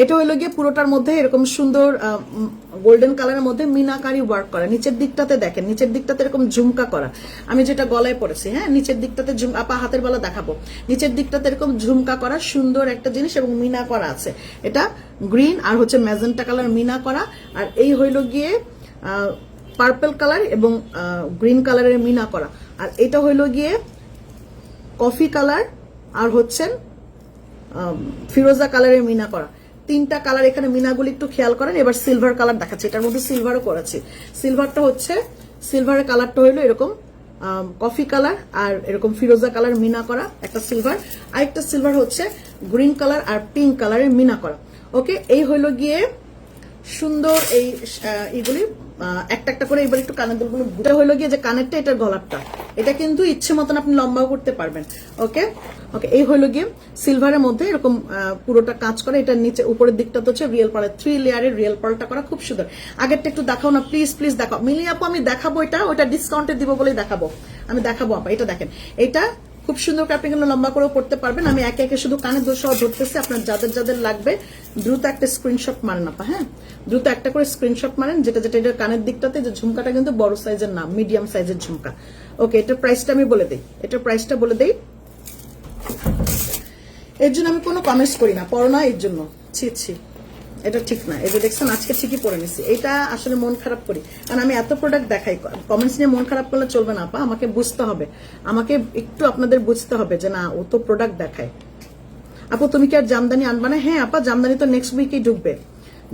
এটা হলো গিয়ে পুরোটার মধ্যে এরকম সুন্দর গোল্ডেন কালারের মধ্যে মিনাকারি ওয়ার্ক করা। নিচের দিকটাতে দেখেন, নিচের দিকটাতে এরকম ঝুমকা করা। আমি যেটা গলায় পরেছি হ্যাঁ নিচের দিকটাতে ঝুম আপা হাতের বেলা দেখাবো। নিচের দিকটাতে এরকম ঝুমকা করা, সুন্দর একটা জিনিস এবং মিনা করা আছে। এটা গ্রিন আর হচ্ছে ম্যাজেন্টা কালার মিনা করা। আর এই হইল গিয়ে পার্পল কালার এবং গ্রিন কালারের মিনা করা। আর এটা হইল গিয়ে কফি কালার আর হচ্ছেন ফিরোজা কালারের মিনা করা। তিনটা কালার এখানে মিনাগুলি একটু খেয়াল করেন, এবার সিলভার কালার দেখাচ্ছে। এটার মধ্যে সিলভারও করেছি। সিলভারটা হচ্ছে সিলভারের কালারটা হলো এরকম কফি কালার আর এরকম ফিরোজা কালার মিনা করা একটা সিলভার আরেকটা সিলভার হচ্ছে গ্রিন কালার আর পিঙ্ক কালারের মিনা করা। ওকে এই হইল গিয়ে সুন্দর এই একটা একটা করে এবার একটু কানের দুলগুলো হলো গিয়ে যে কানেরটা, এটার গলারটা। এটা কিন্তু ইচ্ছে মতন আপনি লম্বাও করতে পারবেন ওকে ওকে এই হলো গিয়ে সিলভারের মধ্যে এরকম পুরোটা কাজ করে এটার নিচে, উপরের দিকটা তো হচ্ছে রিয়েল পার্ল থ্রি লেয়ারের রিয়েল পার্লটা করা খুব সুন্দর। আগেরটা একটু দেখাও না প্লিজ প্লিজ দেখাও। মিলিয়ে আপু, আমি দেখাবো এটা ওটা ডিসকাউন্টে দিব বলেই দেখাবো। আমি দেখাবো আপা, এটা দেখেন। এটা খুব সুন্দর করে আপনি কিন্তু লম্বা করেও করতে পারবেন। আমি একে একে শুধু কানে দোষ ধরতেছি। আপনার যাদের যাদের লাগবে, দ্রুত একটা স্ক্রিনশট মারেন আপা হ্যাঁ? দ্রুত একটা করে স্ক্রিনশট মারেন। যেটা যেটা এটা কানের দিকটাতে, যে ঝুমকাটা কিন্তু বড় সাইজের না মিডিয়াম সাইজের ঝুমকা। ওকে এটার প্রাইসটা আমি বলে দিই। এটার প্রাইসটা বলে দিই। এর জন্য আমি কোনো কমেন্টস করি না। পড়ো না এর জন্য। ছি ছি। এটা ঠিক না। এটা দেখছেন, আজকে ঠিকই পরে নিছি। এটা আসলে মন খারাপ করি। কারণ আমি এত প্রোডাক্ট দেখাই কমেন্টস নিয়ে মন খারাপ করলে চলবে না, আপা। আমাকে বুঝতে হবে। আমাকে একটু আপনাদের বুঝতে হবে যে, না, ও তো প্রোডাক্ট দেখায়। আপু, তুমি কি আর জামদানি আনবা না? হ্যাঁ আপা, জামদানি তো নেক্সট উইকেই ঢুকবে।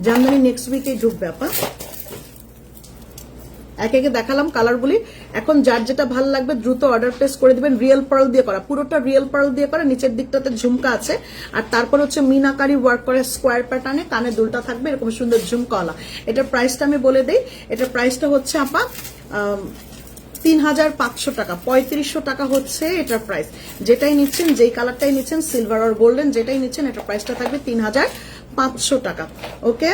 জামদানি নেক্সট উইকেই ঢুকবে, আপা। একে একে দেখালাম কালারগুলি এখন যার যেটা ভালো লাগবে দ্রুত অর্ডার প্লেস করে দিবেন রিয়েল পার্ল দিয়ে করা। পুরোটা রিয়েল পার্ল দিয়ে করা, নিচের দিকটাতে ঝুমকা আছে। আর তারপর হচ্ছে মিনাকারি ওয়ার্ক করে স্কোয়ার প্যাটার্নে কানে দুলটা থাকবে, এরকম সুন্দর ঝুমকাওয়ালা। এটার প্রাইসটা আমি বলে দিই, এটার প্রাইসটা হচ্ছে আপা তিন হাজার পাঁচশো টাকা, পঁয়ত্রিশশো টাকা হচ্ছে এটার প্রাইস যেটাই নিচ্ছেন, যেই কালারটাই নিচ্ছেন সিলভার আর গোল্ডেন যেটাই নিচ্ছেন, এটার প্রাইসটা থাকবে তিন হাজার পাঁচশো টাকা। ওকে